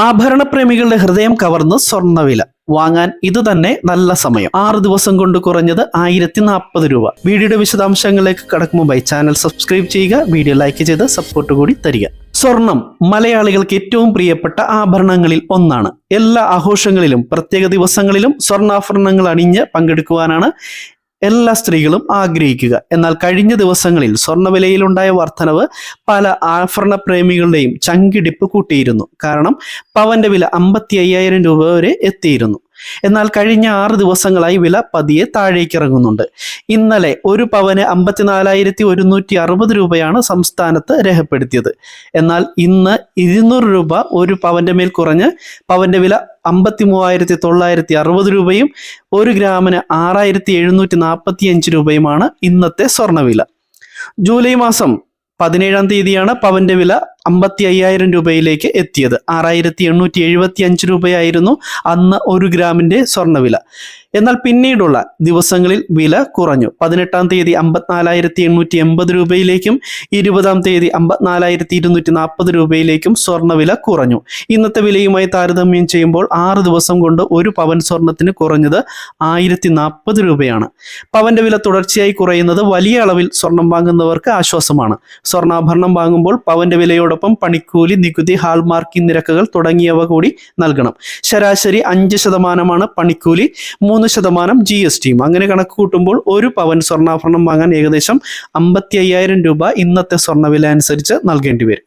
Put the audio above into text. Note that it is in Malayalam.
ആഭരണപ്രേമികളുടെ ഹൃദയം കവർന്ന് സ്വർണവില വാങ്ങാൻ ഇത് തന്നെ നല്ല സമയം. ആറ് ദിവസം കൊണ്ട് കുറഞ്ഞത് ആയിരത്തി നാൽപ്പത് രൂപ. വീഡിയോയുടെ വിശദാംശങ്ങളിലേക്ക് കടക്കും ചാനൽ സബ്സ്ക്രൈബ് ചെയ്യുക വീഡിയോ ലൈക്ക് ചെയ്ത് സപ്പോർട്ട് കൂടി തരിക. സ്വർണം മലയാളികൾക്ക് ഏറ്റവും പ്രിയപ്പെട്ട ആഭരണങ്ങളിൽ ഒന്നാണ്. എല്ലാ ആഘോഷങ്ങളിലും പ്രത്യേക ദിവസങ്ങളിലും സ്വർണാഭരണങ്ങൾ അണിഞ്ഞ് പങ്കെടുക്കുവാനാണ് എല്ലാ സ്ത്രീകളും ആഗ്രഹിക്കുക. എന്നാൽ കഴിഞ്ഞ ദിവസങ്ങളിൽ സ്വർണവിലയിലുണ്ടായ വർധനവ് പല ആഭരണ പ്രേമികളുടെയും ചങ്കിടിപ്പ് കൂട്ടിയിരുന്നു. കാരണം പവന്റെ വില അമ്പത്തി അയ്യായിരം രൂപ വരെ എത്തിയിരുന്നു. എന്നാൽ കഴിഞ്ഞ ആറ് ദിവസങ്ങളായി വില പതിയെ താഴേക്ക് ഇറങ്ങുന്നുണ്ട് ഇന്നലെ ഒരു പവന് അമ്പത്തിനാലായിരത്തി ഒരുന്നൂറ്റി അറുപത് രൂപയാണ് സംസ്ഥാനത്ത് രേഖപ്പെടുത്തിയത്. എന്നാൽ ഇന്ന് ഇരുന്നൂറ് രൂപ ഒരു പവന്റെ മേൽ കുറഞ്ഞ് പവന്റെ വില അമ്പത്തി മൂവായിരത്തി തൊള്ളായിരത്തി അറുപത് രൂപയും ഒരു ഗ്രാമിന് ആറായിരത്തി എഴുന്നൂറ്റി നാൽപ്പത്തി അഞ്ച് രൂപയുമാണ് ഇന്നത്തെ സ്വർണവില ജൂലൈ മാസം പതിനേഴാം തീയതിയാണ് പവന്റെ വില അമ്പത്തി അയ്യായിരം രൂപയിലേക്ക് എത്തിയത്. ആറായിരത്തി എണ്ണൂറ്റി എഴുപത്തി അഞ്ച് രൂപയായിരുന്നു അന്ന് ഒരു ഗ്രാമിന്റെ സ്വർണവില എന്നാൽ പിന്നീടുള്ള ദിവസങ്ങളിൽ വില കുറഞ്ഞു. പതിനെട്ടാം തീയതി അമ്പത്തിനാലായിരത്തി എണ്ണൂറ്റി എൺപത് രൂപയിലേക്കും ഇരുപതാം തീയതി അമ്പത്തിനാലായിരത്തി ഇരുന്നൂറ്റി നാൽപ്പത് രൂപയിലേക്കും സ്വർണവില കുറഞ്ഞു. ഇന്നത്തെ വിലയുമായി താരതമ്യം ചെയ്യുമ്പോൾ ആറ് ദിവസം കൊണ്ട് ഒരു പവൻ സ്വർണത്തിന് കുറഞ്ഞത് ആയിരത്തി നാൽപ്പത് രൂപയാണ്. പവന്റെ വില തുടർച്ചയായി കുറയുന്നത് വലിയ അളവിൽ സ്വർണം വാങ്ങുന്നവർക്ക് ആശ്വാസമാണ്. സ്വർണാഭരണം വാങ്ങുമ്പോൾ പവന്റെ വിലയോടൊപ്പം പണിക്കൂലി നികുതി ഹാൾമാർക്കിംഗ് നിരക്കുകൾ തുടങ്ങിയവ കൂടി നൽകണം. ശരാശരി അഞ്ച് ശതമാനമാണ് പണിക്കൂലി മൂന്ന് ശതമാനം ജി എസ് ടിയും അങ്ങനെ കണക്ക് കൂട്ടുമ്പോൾ ഒരു പവൻ സ്വർണാഭരണം വാങ്ങാൻ ഏകദേശം അമ്പത്തി രൂപ ഇന്നത്തെ സ്വർണവില അനുസരിച്ച് നൽകേണ്ടി വരും.